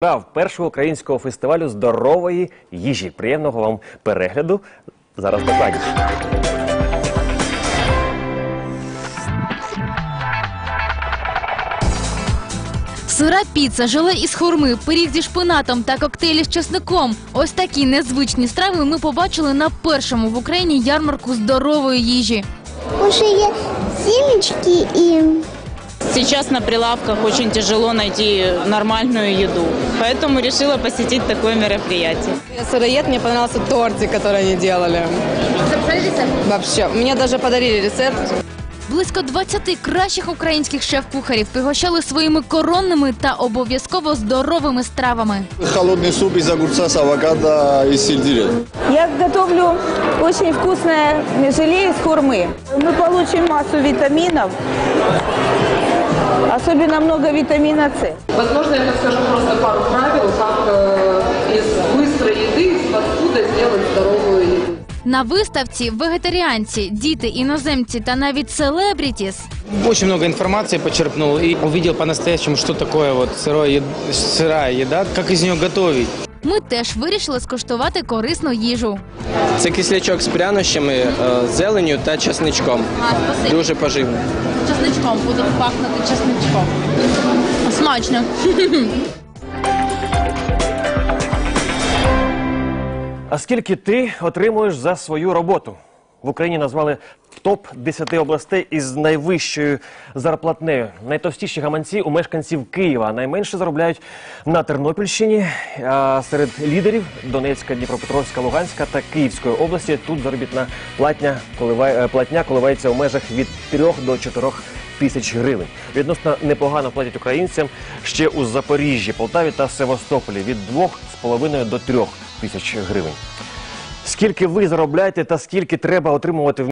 Прав першого українського фестивалю здорової їжі. Приємного вам перегляду. Зараз докладніше. Сира піца, желе із хурми, пиріг зі шпинатом та коктейлі з чесником. Ось такі незвичні страви ми побачили на першому в Україні ярмарку здорової їжі. Уже есть семечки и Сейчас на прилавках очень тяжело найти нормальную еду, поэтому решила посетить такое мероприятие. Я сыроед, мне понравился тортик, который они делали. Вообще, мне даже подарили рецепт. Близько 20 кращих українських шеф-кухарів пригощали своїми коронними та обов'язково здоровими стравами. Холодный суп из огурца с авокадо и сельдерея. Я готовлю очень вкусное желе из хурмы. Мы получим массу витаминов, особенно много витамина С. Возможно, я расскажу просто пару правил, как э, из быстрой еды, из фастфуда сделать здоровую еду. На виставці вегетаріанці, діти, іноземці та навіть селебрітіс Очень много информации почерпнул и увидел по-настоящему, что такое вот сырое, ед- сырая еда, как из нее готовить. ми теж вирішили скуштувати корисну їжу. Це кислячок з прянощами, зеленю зеленню та чесничком. Дуже поживно. Чесничком буде пахнути чесничком. Смачно. А скільки ти отримуєш за свою роботу? В Україні назвали топ 10 областей із найвищою зарплатнею. Найтовстіші гаманці у мешканців Києва. Найменше заробляють на Тернопільщині. А серед лідерів Донецька, Дніпропетровська, Луганська та Київської області тут заробітна платня коливає, е, платня коливається у межах від 3 до 4 тисяч гривень. Відносно непогано платять українцям ще у Запоріжжі, Полтаві та Севастополі від 2,5 до 3 тисяч гривень. Скільки ви заробляєте та скільки треба отримувати в